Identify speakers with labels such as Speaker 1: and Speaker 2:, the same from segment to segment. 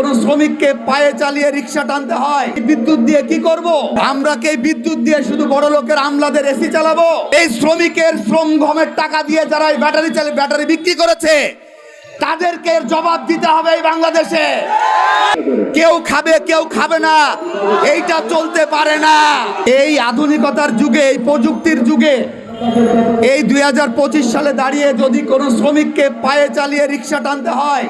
Speaker 1: কোন শ্রমিককে পায়ে চালিয়ে রিক্সা টানতে হয়। বিদ্যুৎ দিয়ে কি করব? আমরা কি বিদ্যুৎ দিয়ে শুধু বড় লোকের আমলাদের এসি চালাবো? এই শ্রমিকের শ্রম ঘমের টাকা দিয়ে যারা এই ব্যাটারি চালিয়ে ব্যাটারি বিক্রি করেছে, তাদেরকে জবাব দিতে হবে এই বাংলাদেশে। কেউ খাবে কেউ খাবে না। এইটা চলতে পারে না। এই আধুনিকতার যুগে, এই প্রযুক্তির যুগে, এই দুই হাজার পঁচিশ সালে দাঁড়িয়ে যদি কোনো শ্রমিককে পায়ে চালিয়ে রিক্সা টানতে হয়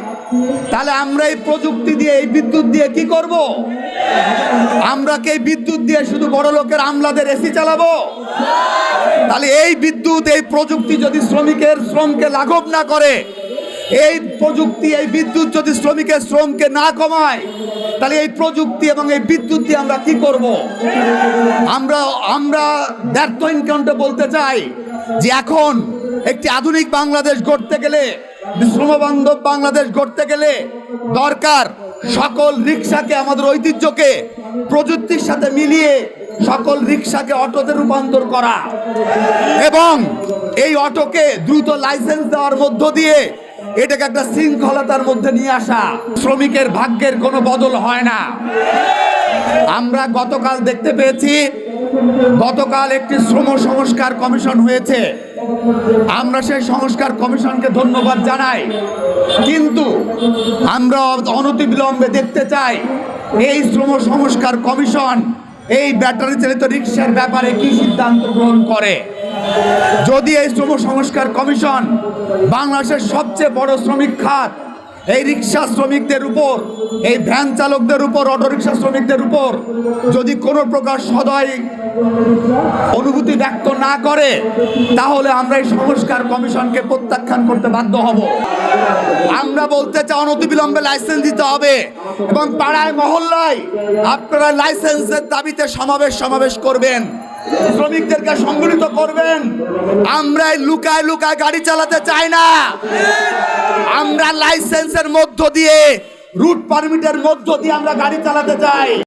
Speaker 1: তাহলে আমরা এই প্রযুক্তি দিয়ে, এই বিদ্যুৎ দিয়ে কি করব? আমরা কি এই বিদ্যুৎ দিয়ে শুধু বড় লোকের আমলাদের এসি চালাবো? তাহলে এই বিদ্যুৎ, এই প্রযুক্তি যদি শ্রমিকের শ্রমকে লাঘব না করে, এই প্রযুক্তি, এই বিদ্যুৎ যদি শ্রমিকের শ্রমকে না কমায়, তাহলে এই প্রযুক্তি এবং এই বিদ্যুৎ দিয়ে আমরা কি করব? আমরা আমরা ব্যর্থ ইনকাউন্টে বলতে চাই যে এখন একটি আধুনিক বাংলাদেশ গড়তে গেলে শ্রমবান্ধব বাংলাদেশ গড়তে গেলে দরকার সকল রিক্সাকে আমাদের ঐতিহ্যকে প্রযুক্তির সাথে মিলিয়ে সকল রিক্সাকে অটোতে রূপান্তর করা। এবং এই অটোকে দ্রুত লাইসেন্স দেওয়ার মধ্য দিয়ে এটাকে একটা শৃঙ্খলতার মধ্যে নিয়ে আসা। শ্রমিকের ভাগ্যের কোনো বদল হয় না। আমরা গতকাল দেখতে পেয়েছি, গতকাল একটি শ্রম সংস্কার কমিশন হয়েছে। আমরা সেই সংস্কার কমিশনকে ধন্যবাদ জানাই। কিন্তু আমরা অনতিবিলম্বে দেখতে চাই, এই শ্রম সংস্কার কমিশন এই ব্যাটারি চালিত রিক্সার ব্যাপারে কি সিদ্ধান্ত গ্রহণ করে? যদি এই শ্রম সংস্কার কমিশন বাংলাদেশের সবচেয়ে বড় শ্রমিক খাত এই রিক্সা শ্রমিকদের উপর, এই ভ্যান চালকদের উপর অটোরিক্সা শ্রমিকদের উপর যদি কোনো প্রকার সদয় অনুভূতি ব্যক্ত না করে, তাহলে আমরা এই সংস্কার কমিশনকে প্রত্যাখ্যান করতে বাধ্য হব। আমরা বলতে চাই অনতিবিলম্বে লাইসেন্স দিতে হবে এবং পাড়ায়, মহল্লায় আপনারা লাইসেন্সের দাবিতে সমাবেশ সমাবেশ করবেন, শ্রমিকদেরকে সংগঠিত করবেন। আমরা লুকায় লুকায় গাড়ি চালাতে চাই না। আমরা লাইসেন্সের মধ্য দিয়ে রুট পারমিটের মধ্য দিয়ে আমরা গাড়ি চালাতে চাই।